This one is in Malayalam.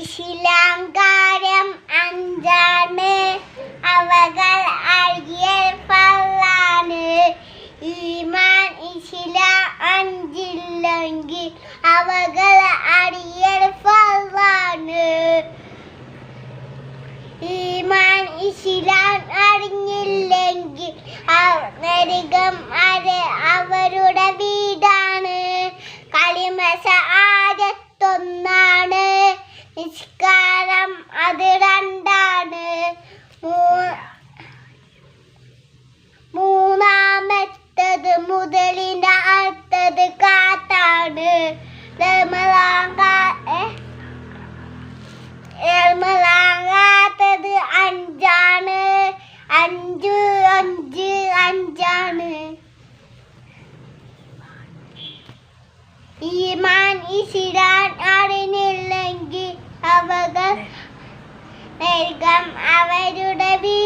ഇശിലാങ്കാരം അഞ്ചാണ് അവകൾ അഴിയൽ പള്ളാണ്. ഈമാൻ ഇശില അഞ്ചില്ലെങ്കിൽ അവകൾ അടിയൽ പള്ളാണ്. ഈമാൻ ഇശില അറിഞ്ഞില്ലെങ്കിൽ നരകം അത് അവരുടെ വീടാണ്. കളിമസ ആദ്യത്തൊന്നാണ് നിസ്കാരം അത് രണ്ടാണ്. മൂന്നാമത്തത് മുതലിന്റെ അടുത്തത് കാത്താണ് ഏർമലാകാത്തത് അഞ്ചാണ്. അഞ്ച് അഞ്ച് അഞ്ചാണ്. ഈമാൻ ഈ അറിഞ്ഞില്ലെങ്കിൽ നരകം അവരുടെ വീ